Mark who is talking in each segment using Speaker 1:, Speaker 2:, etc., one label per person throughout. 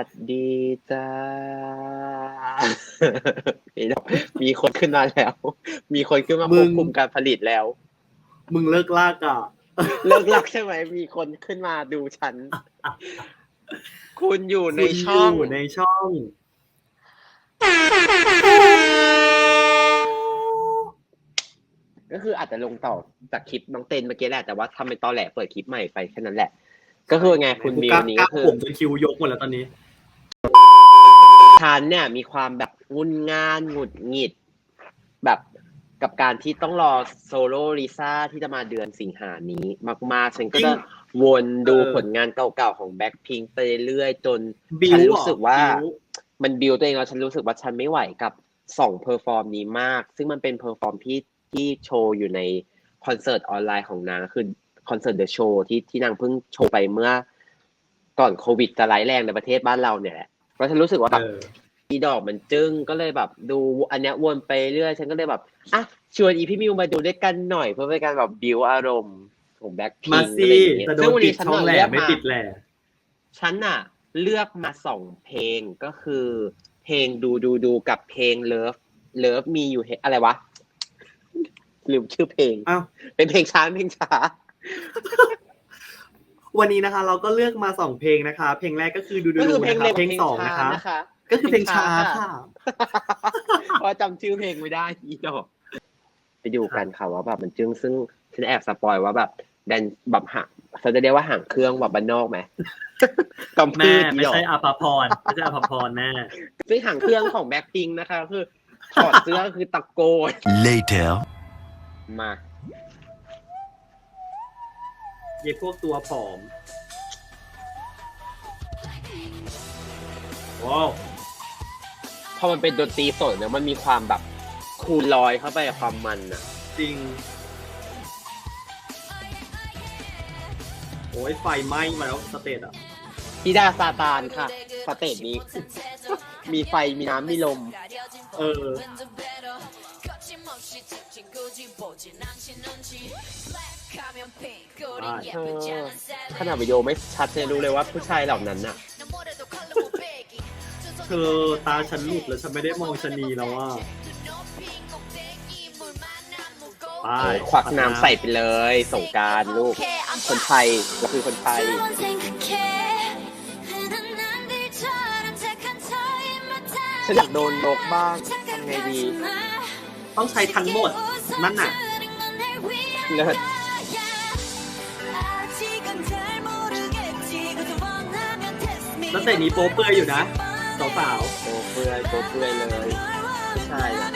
Speaker 1: วัสดีจ้า มีคนขึ้นมาแล้ว มีคนขึ้นมาควบคุมการผลิตแล้ว
Speaker 2: มึงเลิกลากอะ
Speaker 1: เลิกลักใช่ไหม มีคนขึ้นมาดูฉัน คุณอยู่ในช่อง
Speaker 2: คุณยู่ในช่อง
Speaker 1: ก็คืออาจจะลงต่อจากคลิปน้องเต้นเมื่อกี้แหละแต่ว่าทำเป็นตอแหลเปิดคลิปใหม่ไปแค่นั้นแหละ ก็คือไงคุณมิวนี้
Speaker 2: กล้า
Speaker 1: ก็คือ
Speaker 2: ผมจนคิวยกหมดแล้วตอนนี้
Speaker 1: ฉันเนี่ยมีความแบบงุนงานหงุดหงิด แบบกับการที่ต้องรอโซโล่ลิซ่าที่จะมาเดือนสิงหานี้ มากๆ ฉันก็จะวนดู
Speaker 2: เออ
Speaker 1: ผลงานเก่าๆของแบ็คพิงไปเรื่อยๆจน
Speaker 2: บิว
Speaker 1: ฉัน
Speaker 2: เหรอ
Speaker 1: รู้สึกว่า
Speaker 2: บิว
Speaker 1: มันบิวตัวเองแล้วฉันรู้สึกว่าฉันไม่ไหวกับสองเพอร์ฟอร์มนี้มาก ซึ่งมันเป็นเพอร์ฟอร์มที่ที่โชว์อยู่ในคอนเสิร์ตออนไลน์ของนางคือคอนเสิร์ตเดอะโชว์ที่ที่นางเพิ่งโชว์ไปเมื่อก่อนโควิดจะร้ายแรงในประเทศบ้านเราเนี่ยแหละ แล้วฉันรู้สึกว่าแบบ
Speaker 2: เออ
Speaker 1: อีดอกมันจึ้งก็เลยแบบดูอันเนี้ยวนไปเรื่อยฉันก็เลยแบบอะชวนอีพี่มิวมาดูด้วยกันหน่อยเพื่อเป็นการแบบบิวอารมณ์ของแบ็คพิ
Speaker 2: มางสิ
Speaker 1: อะไรอย่างเงี้ย
Speaker 2: จะโด
Speaker 1: ซึ่ง
Speaker 2: น
Speaker 1: วัน
Speaker 2: ปิ
Speaker 1: นี้
Speaker 2: ด
Speaker 1: ฉัน
Speaker 2: ช่องแหล่
Speaker 1: เลือก
Speaker 2: ไม่
Speaker 1: มา
Speaker 2: ปิดแหล่
Speaker 1: ฉันน่ะเลือกมาสองเพลงก็คือ เพลงดูดูดูกับเพลงเลิฟเลิฟมีอยู่เฮอะไรวะลืมชื่อเพลง
Speaker 2: อ้าว
Speaker 1: เป็นเพลงช้าเพลงช้า
Speaker 2: วันนี้นะคะ เราก็เลือกมาสองเพลงนะคะ เพลงแรกก็คือดูดู
Speaker 1: ก็
Speaker 2: ดู
Speaker 1: คือเพลง
Speaker 2: นะคะ
Speaker 1: เร็ว
Speaker 2: เพลงสอง
Speaker 1: ช้า
Speaker 2: นะคะ
Speaker 1: นะคะ
Speaker 2: ก็คือเพลงช้า
Speaker 1: เพลงช้า
Speaker 2: ค่ะ
Speaker 1: เพราะจำชื่อเพลงไม่ได้อีดอกไปดูกันค่ะว่าแบบมันจึ้งซึ่งฉันแอบสปอยว่าแบบแดนแบบห่างฉันจะเรียกว่าห่างเครื่องแบบบ้านนอกไหมกำ
Speaker 2: แม่
Speaker 1: พืชอี
Speaker 2: ไม่
Speaker 1: ดอก
Speaker 2: ใช่อภพรไม่ใช่อภพรแม่
Speaker 1: ซึ่งห่างเครื่องของแบ็คพิงนะคะ คือถอดเสื้อคือตะโกน
Speaker 3: Later.
Speaker 1: มา
Speaker 2: เย่พวกตัวผอม ว้าว
Speaker 1: พอมันเป็นดนตรีสดเนี่ยมันมีความแบบคูณลอยเข้าไปกับความมันอะ
Speaker 2: จริง โอ้ยไฟไหม้มาแล้วสเตจอะ
Speaker 1: ธิดาซาตานค่ะสเตจนี้ มีไฟมีน้ำมีลม
Speaker 2: เออ
Speaker 1: เธ อขนาดวิดีโอไม่ชัดเนี่ยรู้เลยว่าผู้ชายเหล่านั้นน่ะ
Speaker 2: เธอตาฉันหลุดแล้วฉันไม่ได้มองชะนีแล้วอะไป
Speaker 1: ควักน้ำใส่ไปเลย สงกรารลูก คนไทยก็คือคนไทย ฉันอยากโดนนกบ้างทำไงดี
Speaker 2: ต้องใช้ทั้งหมด นั่นน่ะ
Speaker 1: เลิศ
Speaker 2: แล้วแต่นี้โป๊เปื่อยอยู่นะสาว
Speaker 1: โปเปื่อยโปเปื่อยเลยผู้ชายน่ะ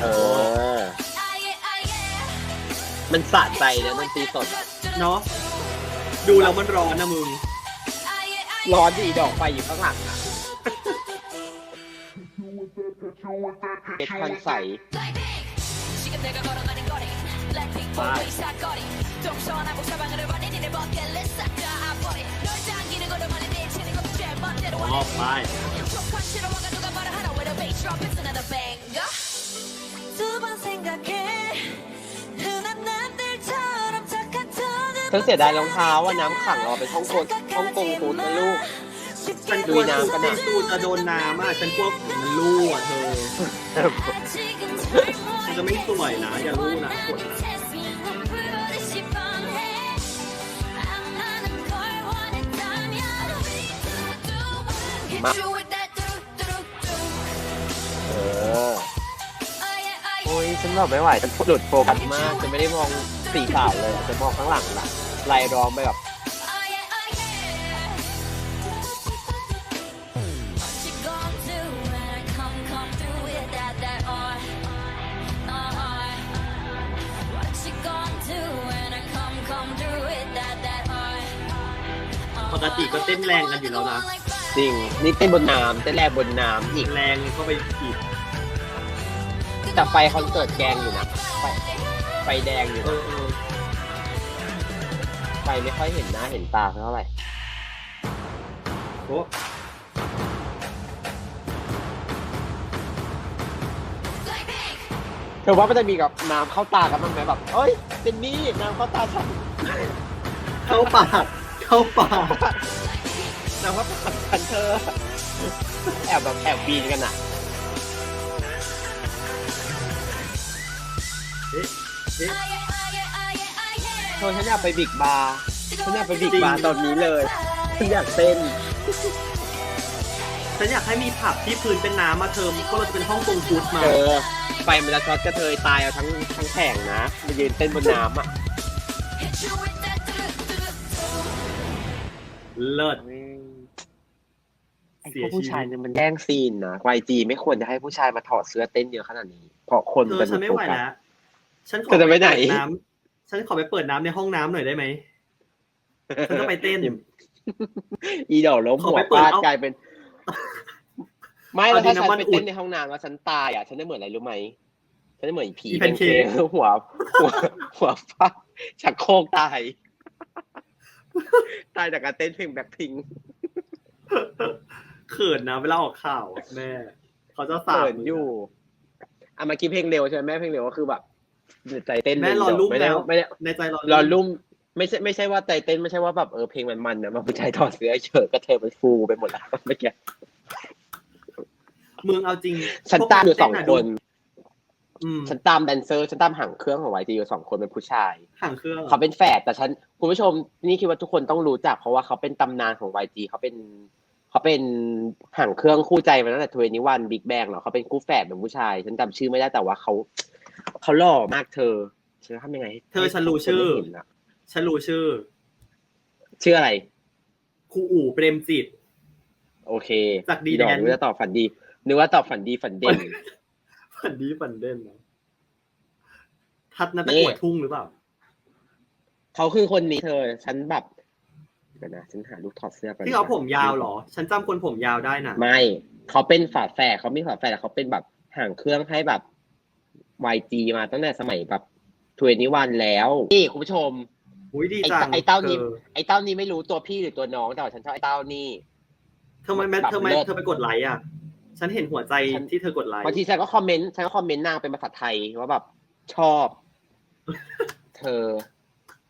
Speaker 1: เออ มันสะใจนะดนตรีสดอะ
Speaker 2: ๆเนาะดูแล้วมันร้อนนะมึง
Speaker 1: ร้อนดีดอกไฟอยู่ข้างหลังอะเป็ดพันใส
Speaker 2: ออกไป
Speaker 1: ฉันเสียดายรองเท้าว่าน้ำขังเราไปฮ่องกงฮ่องกงฟูดนะลูก
Speaker 2: ฉันก
Speaker 1: ลุ
Speaker 2: ลัวย
Speaker 1: น้ำกัน
Speaker 2: ที่
Speaker 1: อะ
Speaker 2: ตูจะโดนน้ำอะฉันกลัวฝนมันรั่วเธอ มันจะไม่สวยนะอย่ารู้นะฝนนะ
Speaker 1: แบบไม่ไหวฉันหลุดโฟกัสมากฉันไม่ได้มองสีขาวเลยฉันมองข้างหลังล่ะลายล้อมไปแบบ
Speaker 2: ปกติก็เต้นแรงกันอยู่แล้วนะ
Speaker 1: จริงนี่เต้นบนน้ำเต้นแรงบนน้ำอีก
Speaker 2: แรงเข้าไปอีก
Speaker 1: แต่ไฟคอนเสิร์ตแดงอยู่นะ ไฟไฟแดงอยู่
Speaker 2: เอ
Speaker 1: นะ
Speaker 2: อเออ
Speaker 1: ไฟไม่ค่อยเห็นหน้าเห็นตาเท่าไหร่
Speaker 2: โอ้
Speaker 1: เธอว่ามันจะมีกับน้ำเข้าตากันบ้างไหมแบบเอ้ยเป็นนี่น้ำเข้าตาฉัน
Speaker 2: เข้าปากเข้าปาก
Speaker 1: นางว่าผัดกันเธอ แอบแบบแอบบีนกันอะ
Speaker 2: เอ๊ะเธ
Speaker 1: อฉันอยากไปบิ๊กบาร์ฉันอยากไปบิ๊กบาร์ตอนนี้เลยฉันอยากเต้น
Speaker 2: ฉันอยากให้มีผับที่พื้นเป็นน้ำมาเทอมก็เราจะเป็นห้องกงฟุตมา
Speaker 1: เออไฟมันจะช็อตกระเทยตายเอาทั้งทั้งแผงนะมายืนเต้นบนน้ำอะ
Speaker 2: เลิศ
Speaker 1: ไอ้
Speaker 2: เสี
Speaker 1: พ
Speaker 2: ยว
Speaker 1: กผู้
Speaker 2: ชีวิต
Speaker 1: ชายเนี่ยมันแย่งซีนนะวายจีไม่ควรจะให้ผู้ชายมาถอดเสื้อเต้นเยอะขนาดนี้ เพราะคน
Speaker 2: เธ
Speaker 1: เป็
Speaker 2: อนฉันไม่ไหว
Speaker 1: โฟกัส
Speaker 2: แล้ว ฉันขอ
Speaker 1: เธอจะไปไหน
Speaker 2: เปิดน้ำฉันขอไปเปิดน้ำในห้องน้ำหน่อยได้ไหมฉันจะไปเต้น
Speaker 1: อีดอกล้ม
Speaker 2: ขอ
Speaker 1: หัว
Speaker 2: ไปเปิด
Speaker 1: ฟาด
Speaker 2: เอา
Speaker 1: กลายเป็น ไม่
Speaker 2: เอา
Speaker 1: แล้วถ้า
Speaker 2: ดิน
Speaker 1: ฉัน
Speaker 2: น้ำมัน
Speaker 1: ไป
Speaker 2: อุ
Speaker 1: เต้
Speaker 2: ด
Speaker 1: นในห้องน้ำแล้วฉันตายอะ ฉันจะเหมือนอะไรรู้ไหมฉันจะเหมือนผี
Speaker 2: อีแพ
Speaker 1: เป็น
Speaker 2: นเค้
Speaker 1: เค้
Speaker 2: ก
Speaker 1: กหัวหัวหัวฟาดชักโครกตาย ตายจากการเต้นเพลงแบ็คพิง
Speaker 2: เขินนะเวลาออกข่าวอะแม่เขาจะสา
Speaker 1: เขิ
Speaker 2: บ
Speaker 1: นอยู่อะเมื่อกี้เพลงเร็วใช่ไหมแม่เพลงเร็วก็คือแบบ ใจเต้น
Speaker 2: แม่
Speaker 1: เลย
Speaker 2: รอลุ่ม
Speaker 1: ไม่ได้
Speaker 2: แล้ว
Speaker 1: ไม่ได้
Speaker 2: ในใจรอ
Speaker 1: รอลุ่มไม่ใช่ไม่ใช่ว่าใจเต้นไม่ใช่ว่าแบบเออเพลงมันมันนะมาผู้ชายถอดเสื้อเฉิดกระเทยมันฟูไปหมดแล้วเมื่อกี้
Speaker 2: มึงเอาจริง
Speaker 1: ฉันตามอยู่สอง
Speaker 2: พวก
Speaker 1: คน
Speaker 2: อืม
Speaker 1: ฉันตามแดนเซอร์ฉันตามหางเครื่องของวายจีอยู่สองคนเป็นผู้ชาย
Speaker 2: ห่างเครื่อง
Speaker 1: เขาเป็นแฝดแต่ฉันคุณผู้ชมนี่คิดว่าทุกคนต้องรู้จัก เพราะว่าเขาเป็นตำนานของ YG เขาเป็นเขาเป็นหางเครื่องคู่ใจมาตั้งแต่ทเวนิวันบิ๊กแบงเหรอเขาเป็นคู่แฝดเป็นผู้ชาย ฉันจำชื่อไม่ได้แต่ว่าเขา เขาหล่อมากเธอฉันทำยังไงให้
Speaker 2: เธอฉันรู้ชื่อ
Speaker 1: ให้คนได้เห็นอะ
Speaker 2: ฉันรู้ชื่อ
Speaker 1: ชื่ออะไร
Speaker 2: ครูอู่เปรมจิต
Speaker 1: โอเค
Speaker 2: จากดี
Speaker 1: ดอก
Speaker 2: แดน
Speaker 1: นึกว่าตอบฝันดีนึกว่าตอบฝันดีฝันเด่น
Speaker 2: ฝันดีฝันเด่นนะทัดนัต
Speaker 1: นี่
Speaker 2: กวดทุ่งหรือเปล่า
Speaker 1: เขาคือคนนี้เธอ ฉันแบบเดี๋ยวนะฉันหาลูกถอดเสื้อก่อน
Speaker 2: ที่เขาผมยาวเหรอ ฉันจำคนผมยาวได้นะ
Speaker 1: ไม่ เขาเป็นฝาแฝดเขามีฝาแฝดแต่เขาเป็นแบบห่างเครื่องให้แบบ YG มาตั้งแต่สมัยแบบทเวนิวันแล้ว นี่คุณผู้ชม
Speaker 2: อุ้ยดี
Speaker 1: ไอ้
Speaker 2: จัง
Speaker 1: ไอ้เต้านี้
Speaker 2: ธอ
Speaker 1: ไอ้เต้านี้ไม่รู้ตัวพี่หรือตัวน้องแต่ว่าฉันชอบไอ้เต้านี่
Speaker 2: ทำไมแม่
Speaker 1: แบบ
Speaker 2: ทำไม
Speaker 1: เลิศ
Speaker 2: เธอไปกดไลค์อะ ฉันเห็นหัวใจ
Speaker 1: ฉัน
Speaker 2: ที่เธอกดไลค์
Speaker 1: บางทีฉันก็คอมเมนต์ฉันก็คอมเมนต์นางเป็นภาษาไทยว่าแบบชอบ เธอ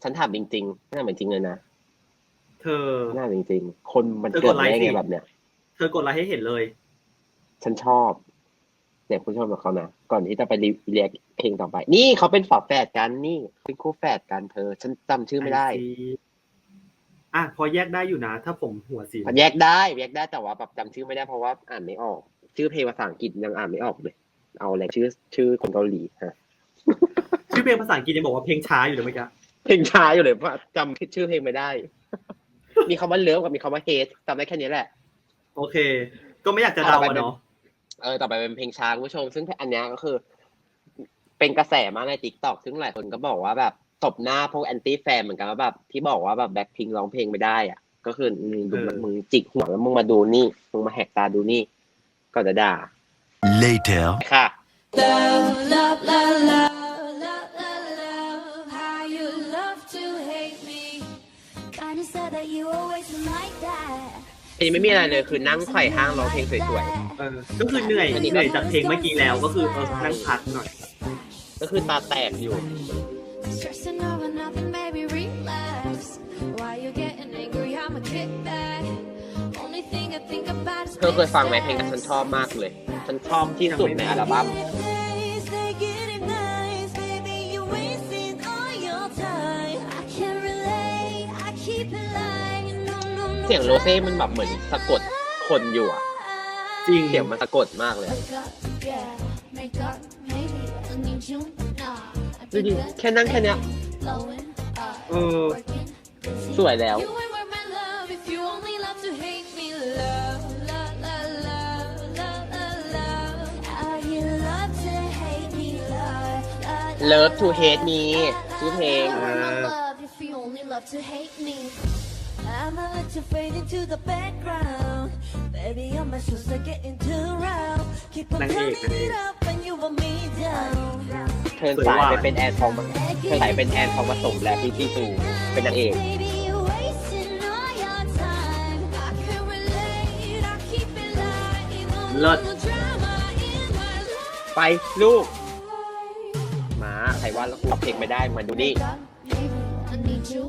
Speaker 1: ฉันถามจริงๆน่าเหมือนจริงเลยนะ
Speaker 2: เธอ
Speaker 1: น่าจริงๆ คนมัน
Speaker 2: เธอ
Speaker 1: เกิ
Speaker 2: ก
Speaker 1: ด
Speaker 2: ดไลค์
Speaker 1: ได้ไง
Speaker 2: สิ
Speaker 1: แบบเนี้ย
Speaker 2: เธอกดไลค์ให้เห็นเลย
Speaker 1: ฉันชอบ เนี่ยคุณชอบกับเขานะ ก่อนที่จะไปรีเรียกเพลงต่อไป นี่เขาเป็นฝาแฝดกันนี่ เป็นคู่แฝดกันเธอ ฉันจำชื่อไม่ได้
Speaker 2: I see อะพอแยกได้อยู่นะ ถ้าผมหัวสี
Speaker 1: มันแยกได้ แยกได้แต่ว่าแบบจำชื่อไม่ได้เพราะว่าอ่านไม่ออก ชื่อเพลงภาษาอังกฤษยังอ่านไม่ออกเลย เอาอะไรชื่อ ชื่อคนเกาหลีฮะ
Speaker 2: ชื่อเพลงภาษาอังกฤษยังบอกว่าเพลงช้าอยู่เลยเมื่อกี้
Speaker 1: เพลงช้าอยู่เลยเพราะจำชื่อเพลงไม่ได้ มีคำว่าเลิฟกับมีคำว่าเฮทจำได้แค่นี้แหละ
Speaker 2: โอเค ก็ไม่อยากจะเดา
Speaker 1: เอาไป
Speaker 2: อะเนาะ
Speaker 1: เออต่อไปเป็นเพลงช้าคุณผู้ชม ซึ่งอันเนี้ยก็คือ เป็นกระแสมากในทิกตอกซึ่งหลายคนก็บอกว่าแบบตบหน้าพวกแอนตี้แฟนเหมือนกันว่าแบบที่บอกว่าแบบแบ็คพิงร้องเพลงไม่ได้อะ ก็คืออืมดูมันมึงจิกหัวแล้วมึงมาดูนี่มึงมาแหกตาดูนี่ก็จะด่า
Speaker 3: Later.
Speaker 1: ค่ะ
Speaker 4: Love, love, love, love, love, love, love, how you love to hate me. Kinda sad that you always like that.
Speaker 1: อันนี้ไม่มีอะไรเลยคือนั่งไขว่ห้างร้องเพลงสวย
Speaker 2: เออก็คือเหนื่อย
Speaker 1: อันนี้ก็
Speaker 2: เหนื่อยจากเพลงเมื่อกี้แล้วก็คือเออนั่งพักหน่อย
Speaker 1: ๆ ก็คือตาแตกอยู่
Speaker 4: Stressing over nothing, baby, relax. Why you getting angry? I'm a kickback. Only thing I think about is
Speaker 1: เธอเคยฟังไหมเพลงนั้นฉันชอบมากเลย ฉันชอบที่สุดในอัลบั้ม สียงโรเซ่มันแบบเหมือนสะกดคนอยู่อะ
Speaker 2: จริง
Speaker 1: เสียงมันสะกดมากเลยอะ
Speaker 4: Wake up, yeah, make up, maybe I need you now. I
Speaker 1: ดูดิ
Speaker 4: think that
Speaker 1: แค่นั่งแค่เนี้ย
Speaker 4: blowing up,
Speaker 2: เออ
Speaker 4: working, busy.
Speaker 1: สวยแล้ว
Speaker 4: You ain't worth my love if you only love to hate me. Love, love, love, love, love, love, love. How you love to hate me. Love, love,
Speaker 1: Love to hate me ชื่อเพลง
Speaker 4: You ain't worth my love if you only love to hate me. I'ma let you fade into the background. Baby, you're my sister getting too round. Keep on
Speaker 2: นางเอก
Speaker 4: turning it up and you want me down.
Speaker 1: เทิร์นสายไปเป็นแอนทองมาเทิร์นสายเป็นแอนทองผสมและพี่พี่ตูเป็นนางเอก
Speaker 4: Baby, you're wasting all your time. I can relate, I keep it light. No, no,
Speaker 2: เลิศ
Speaker 4: no drama in my life.
Speaker 1: ไปลูกมาใครว่าแล้วกูเพลงไม่ได้มาดูนี่
Speaker 4: Maybe I need you.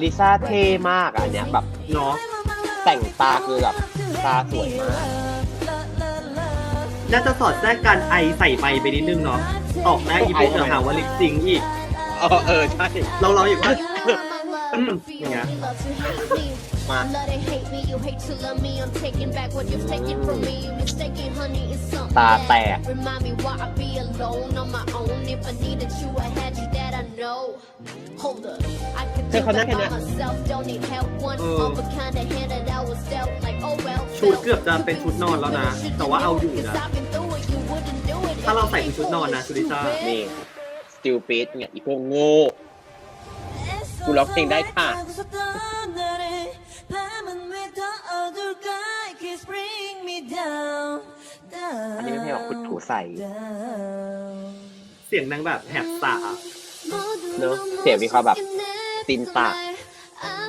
Speaker 1: ลิซ่าเท่มากอะอันเนี้ยแบบ
Speaker 2: เนาะ
Speaker 1: แต่งตาคือแบบตาสวยมาก
Speaker 2: น่าจะสอดแทรกการไอใส่ไมค์ไปนิดนึงเนาะออกหน้าอีบุ๊กเดี๋ยวหาว่าลิปซิงค์อีก
Speaker 1: เออเออใช่
Speaker 2: เราเราอยู่ว่า
Speaker 4: Mm,
Speaker 2: yeah.
Speaker 1: Ma.
Speaker 4: Love to hate me, you hate to love me. I'm taking back what you've taken from me. You mistaken, honey, it's something
Speaker 1: ตาแตก เธอ
Speaker 4: do
Speaker 1: เขาน่า
Speaker 4: that
Speaker 1: แค่
Speaker 4: by
Speaker 1: เนี้ย
Speaker 4: myself. Don't need help. One
Speaker 2: Uh.
Speaker 4: of a kind of hand that I was dealt. Like oh well.
Speaker 2: ชุดเกือบจะเป็นชุดนอนแล้วนะ แต่ว่าเอาอยู่นะ ถ้าเราใส่เป็นชุดนอนนะชุดลิซ่า
Speaker 1: นี่ stupid เนี่ยอีพวกโง่กูร้องเพลงได้ค่ะอันนี้ไม่ใช่หรอกคุณถูใส่
Speaker 2: เสียงนางแบบแหบตา
Speaker 1: เนอะเสียงมีความแบบตีนปาก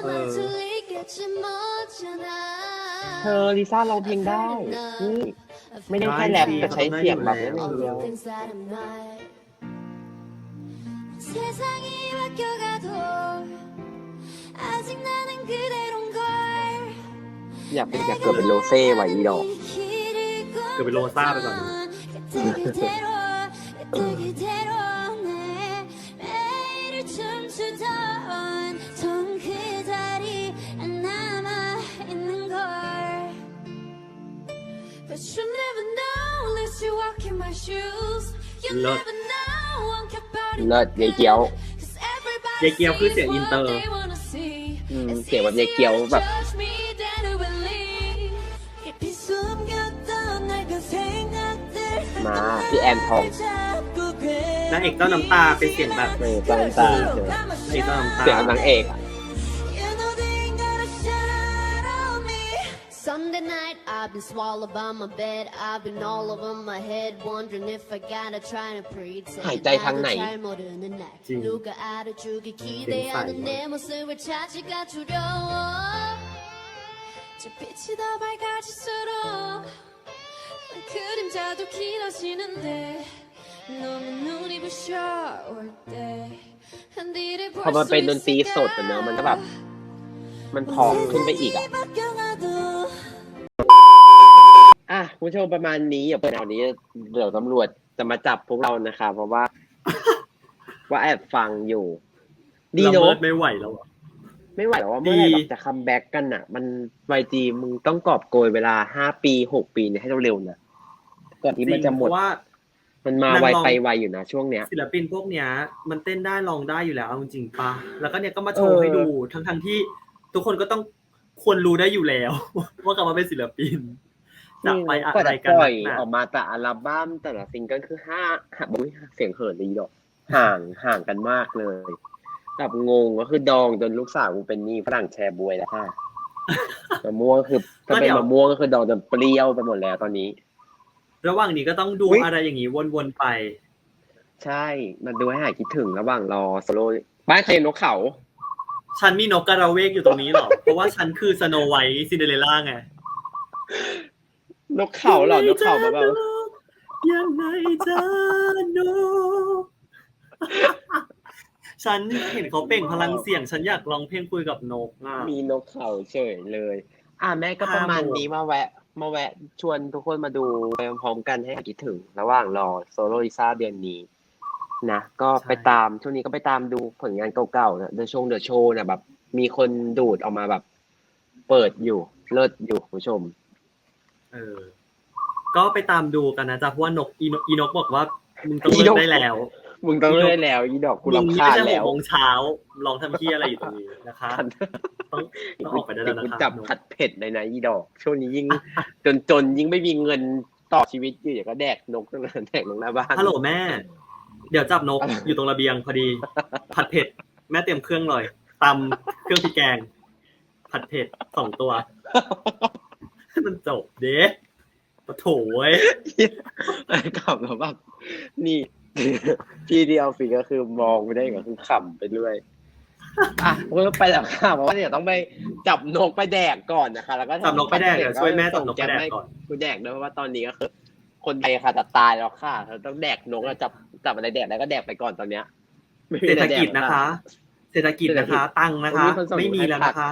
Speaker 2: เออ
Speaker 1: เธอลิซ่าร้องเพลงได้นี่ไม่ได้แค่แรปแต่ใช้เสียงแบบนั้นอย่างเดียว
Speaker 4: 세상이 바뀌어가도 아직 나는 그대로인걸
Speaker 1: อยากเป็นอยากเกิดเป็นโรเซ่ไว้อีดอก
Speaker 2: เกิดเป็นโรซ่าไปก่อน
Speaker 4: But you never know unless you walk in my shoes You
Speaker 2: Love.
Speaker 4: never know I'm kept out
Speaker 1: เลิศยายเกียว
Speaker 4: Cause everybody
Speaker 2: ยายเกียวคือเสียงอินเตอร์
Speaker 4: says what they wanna see.
Speaker 1: อืม
Speaker 4: It's
Speaker 1: เสียงแบบยายเกียวแบบ
Speaker 4: easy to judge me than to believe. 깊이 숨겼던 낡은 생각들
Speaker 1: มาพี่แอนทอง
Speaker 4: 자꾸
Speaker 2: นางเอกเจ้าน้ำตาเป็นเสียงแบบ
Speaker 1: เออตาตาเธอ
Speaker 2: นางเอกเจ้าน้ำตา
Speaker 1: เสียงนางเอกอะ
Speaker 4: I've been swallowed by my bed. I've been all over my head, wondering if I gotta try to pretend.
Speaker 1: หายใจทางไหน
Speaker 4: 잘 모르는 날
Speaker 2: 찡.
Speaker 4: 누가 알아주길 기대하는 내 모습을 찾기가 두려워. 저 빛이 더 밝아질수록 난 그림자도 길어지는데 너무 눈이 부셔올 때 한디를
Speaker 1: พอมันเป็นดนตรีสดอะเนอะมันก็แบบ มันพองขึ้นไปอีกอ่ะ อะคุณผู้ชมประมาณนี้อย่าเปิดเอานี้เดี๋ยวตำรวจจะมาจับพวกเรานะคะ เพราะว่า ว่าแอบฟังอยู่ ดี
Speaker 2: ละ
Speaker 1: เน
Speaker 2: เมิ
Speaker 1: อะ
Speaker 2: ดไม่ไหวแล้วอะ
Speaker 1: ไม่ไหวหรอกว่าเมื่อไหร่
Speaker 2: ดี
Speaker 1: แบบจะคัมแบ็กกันอะ มันไวจีมึงต้องกอบโกยเวลาห้าปีหกปีเนี่ยให้เร็วๆนะก่อนที่มันจะหมด
Speaker 2: เพราะว่า
Speaker 1: มันมา
Speaker 2: นั่ง
Speaker 1: ไว
Speaker 2: ลอง
Speaker 1: ไปไวอยู่นะช่วงเนี้ย
Speaker 2: ศิลปินพวกเนี้ย มันเต้นได้ลองได้อยู่แล้วเอาจริงๆปะแล้วก็เนี่ยก็มาโชว์ให้ดูทั้งทั้งๆที่ทุกคนก็ต้องควรรู้ได้อยู่แล้ว ว่ากลับมาเป็นศิลปิน จะไปอะไรกัน
Speaker 1: ปล่อย
Speaker 2: นักหนา
Speaker 1: ออกมาแต่อัลบั้มแต่ละซิงเกิลคือห้าหาบุ้ยเสียงเขินดีดอก ห่างห่างกันมากเลยแบบงงก็คือดองจนลูกสาวกูเป็นหนี่ฝรั่งแชร์บวยแล้วค่ะมะม่วงคือถ้าเป็นมะม่วงก็คือดองจนเปรี้ยวไปหมดแล้วตอนนี้
Speaker 2: ระหว่างนี้ก็ต้องดู
Speaker 1: อุ๊ย
Speaker 2: อะไรอย่างนี้วนๆไป
Speaker 1: ใช่ มันดูให้หายคิดถึงระหว่างรอโซโล่บ้านใครนกเขา
Speaker 2: ฉันมีนกกระเวกอยู่ตรงนี้เหรอ เพราะว่าฉันคือสโนไวท์ซินเดอเรลล่าไง
Speaker 1: นกเขาเหรอนกเขามาแบบ
Speaker 2: ยังไงจ้านกฉันเห็นเขาเปล่งพลังเสียง ฉันอยากร้องเพลงคุยกับนกอะ
Speaker 1: มีนกเขาเฉยเลย อะแม่ก็ประมาณนี้มาแวะ มาแวะ ชวนทุกคนมาดูไปพร้อมกันให้หายคิดถึง ระหว่างรอโซโลลิซ่าเดือนนี้นะก็ไปตามช่วงนี้ก็ไปตามดูผลงานเก่าๆนะเดอะชงเดอะโชว์เนี่ยแบบ มีคนดูดออกมาแบบ เปิดอยู่เลิศอยู่คุณผู้ชม
Speaker 2: เออ ก็ไปตามดูกันนะจ๊ะเพราะว่านกอีนกอีนกบอกว่ามึงต้อง
Speaker 1: อี
Speaker 2: เลิ
Speaker 1: น
Speaker 2: ก
Speaker 1: ก
Speaker 2: ได้แล้ว
Speaker 1: มึงต้องเลิศแล้วอีดอกกู
Speaker 2: มึง
Speaker 1: รำ
Speaker 2: นี่
Speaker 1: คา
Speaker 2: ไม่
Speaker 1: ญ
Speaker 2: ใช่ห
Speaker 1: แล้
Speaker 2: ก
Speaker 1: ว
Speaker 2: โมงเช้าลองทำที่อะไรอยู่ตรงนี้นะคะ ต้องต้องออกไปได้แล้วนะ
Speaker 1: กู
Speaker 2: คะ
Speaker 1: จับผัดเผ็ดเลยนะอีดอก ช่วงนี้ยิ่ง จนจนยิ่งไม่มีเงินต่อชีวิตอยู่อย่างก็แดกนกตั้งแต่แดกนกหน้าบ้าน
Speaker 2: ฮัลโหลแม่ เดี๋ยวจับนก อยู่ตรงระเบียงพอดี ผัดเผ็ด แม่เตรียมเครื่องเลยตำเครื่องพริกแกง ผัดเผ็ดสองตัวให้ มันจบเด้ปะโถเว้ย
Speaker 1: ขำแล้วแบบนี่พี่ที่ออฟฟิศก็คือมองไม่ได้ก็คือขำไปด้วยอะผมก็ไปแล้วค่ะเพราะว่าเดี๋ยวต้องไปจับนกไปแดกก่อนนะคะ แล้วก็
Speaker 2: จับนกไปแดกเดี๋ยวช่วยแม่จับนกไปแดกก่อน
Speaker 1: กูแดกด้วยเพราะว่าตอนนี้ก็คือ คนไทยค่ะจะตายแล้วค่ะเราต้องแดกนกแล้วจับจับอะไรแดกแล้วก็แดกไปก่อนตอนเนี้ยไม่มี
Speaker 2: เศรษ
Speaker 1: อะ
Speaker 2: ฐ
Speaker 1: ไแด
Speaker 2: กิจนะคะเศเศรษฐกิจนะคะ ตังค์นะคะ
Speaker 1: นส่ง
Speaker 2: ไม่มีแล้ว
Speaker 1: ให้
Speaker 2: นะคะ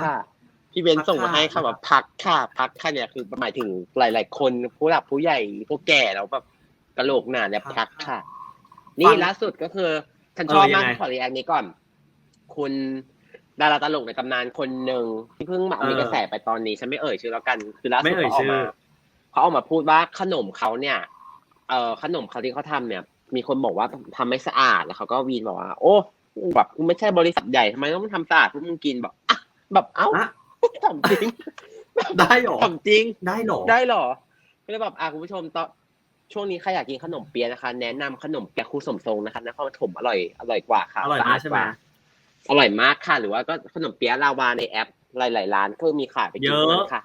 Speaker 1: พักพี่เบนซ์ส่งมาให้ค่ะแบบพักค่ะ พักค่ะเนี่ยคือหมายถึงหลาย ๆ คนผู้หลักผู้ใหญ่พวกแก่แล้วแบบกระโหลกหนาเนี่ย
Speaker 2: พั
Speaker 1: พั
Speaker 2: ก
Speaker 1: ก
Speaker 2: ค่ะ
Speaker 1: ค่ะ นี่
Speaker 2: ฟัง
Speaker 1: ล่าสุดก็คือฉัน
Speaker 2: เออ
Speaker 1: ชอบ
Speaker 2: ยั
Speaker 1: มาก
Speaker 2: งไง
Speaker 1: ขอรีแอคนี้ก่อน คุณดาราตลกในตำนานคนหนึ่งที่เพิ่งมา
Speaker 2: เออ
Speaker 1: มีกระแสไปตอนนี้ฉันไม่เอ่ยชื่อแล้วกัน คือล่าสุ
Speaker 2: ไม่
Speaker 1: ด
Speaker 2: เอ่ย
Speaker 1: เขาออก
Speaker 2: ชื่อ
Speaker 1: มาเขาออกมาพูดว่าขนมเขาเนี่ย เอ่อขนมเขาที่เขาทำเนี่ย มีคนบอกว่าทำไม่สะอาดแล้วเขาก็วีนบอกว่า โอ้แบบกูไม่ใช่บริษัทใหญ่ทำไมต้องทำสะอาดพวกมึงกินแบบอะแบบเอ้า
Speaker 2: อะ
Speaker 1: ทำจริง
Speaker 2: ได้หรอ
Speaker 1: ทำจริง
Speaker 2: ได้หรอ
Speaker 1: ได้เหรอก็เลยแบบอะคุณผู้ชมตอนช่วงนี้ใครอยากกินขนมเปี๊ยะนะคะ แนะนำขนมเปี๊ยะครูสมทรงนะคะนครปฐมอร่อยอร่อยกว่าค่ะ
Speaker 2: อร่อยมากใช่ไหม
Speaker 1: สะดกว่อร่อยมากค่ะ หรือว่าก็ขนมเปี๊ยะลาวาในแอปหลายๆร้านก็มีขายไปกิน
Speaker 2: เยอะ
Speaker 1: กันค่ะ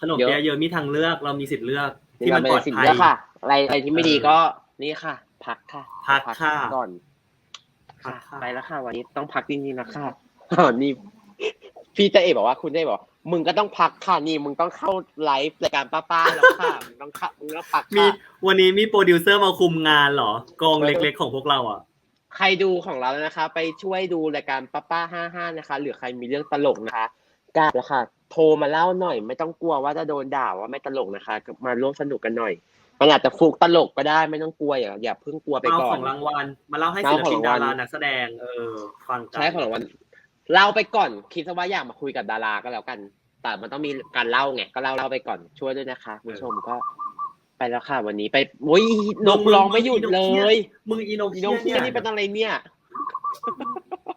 Speaker 2: ขนมเปี๊ยะเยอะมีทางเลือกเรามีสิทธิ์เลือก
Speaker 1: นี่
Speaker 2: ที่
Speaker 1: เรา
Speaker 2: มัน
Speaker 1: ไม่
Speaker 2: ปลอ
Speaker 1: ได้
Speaker 2: ด
Speaker 1: สิ่ง
Speaker 2: ภัย
Speaker 1: เยอะค่ะ อะไรอะไรที่ไม่ดีก็นี่ค่ะ พักค่ะ
Speaker 2: พักค่ะ
Speaker 1: ก่อน
Speaker 2: พักค่ะ
Speaker 1: ไปแล้วค่ะ วันนี้ต้องพักจริงๆนะค่ะอ้าวนี่ พี่เจเอบอกว่าคุณเจเอบอกมึงก็ต้องพักค่ะนี่มึงต้องเข้าไลฟ์รายการป้าๆแล้วค่ะมึงต้องเข้ามึงต้องพัก
Speaker 2: มี
Speaker 1: ค่ะ
Speaker 2: วันนี้มีโปรดิวเซอร์มาคุมงานเหรอกองเล็กๆของพวกเราอะ
Speaker 1: ใครดูของเราแล้วนะคะ ไปช่วยดูรายการป้าป้าห้าห้านะคะ หรือใครมีเรื่องตลกนะคะกล้าแล้วค่ะ โทรมาเล่าหน่อย ไม่ต้องกลัวว่าจะโดนด่าว่าไม่ตลกนะคะ มาร่วมสนุกกันหน่อยมันอาจจะฟุกตลกก็ได้ไม่ต้องกลัวอย่าอย่าเพิ่งกลัวไป
Speaker 2: เอา
Speaker 1: ก่อ
Speaker 2: ข
Speaker 1: น
Speaker 2: องรางวัลมาเล่าให้
Speaker 1: เอา
Speaker 2: ศิลปิน
Speaker 1: ของรางวั
Speaker 2: ดา
Speaker 1: ล
Speaker 2: รานักแสดงเออฟังกัน
Speaker 1: ใช้ของรางวัล เล่าไปก่อนคิดซะว่าอยากมาคุยกับดาราก็แล้วกัน แต่มันต้องมีการเล่าไงก็เล่าเล่าไปก่อนช่วยด้วยนะคะคุณผู้ชมก็ไปแล้วค่ะ วันนี้ไปโอ้ยนกร้องไม่หยุดเลย
Speaker 2: มึงอีโน
Speaker 1: อีนกเที่ยนี่เป็นอะไรเนี่ย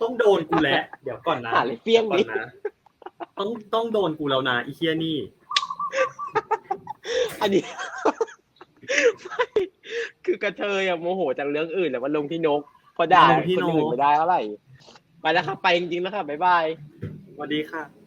Speaker 2: ต้องโดนกูแหละเดี๋ยวก่อนนะ
Speaker 1: หาเลยเฟี้ยง
Speaker 2: ก่อ
Speaker 1: ดิ
Speaker 2: นนะต้องต้องโดนกูแล้วนะอีเคียนี่
Speaker 1: อันนี้ไม่คือกระเทยอะโมโหจากเรื่องอื่นแล้วมันลงที่นกเพอด่า
Speaker 2: ลงที่
Speaker 1: คน
Speaker 2: นก
Speaker 1: อื่นไม่ได้เท่าไหร่ ไปแล้วครับ ไปจริงๆแล้วครับบ๊ายบาย
Speaker 2: สวัสดีค่ะ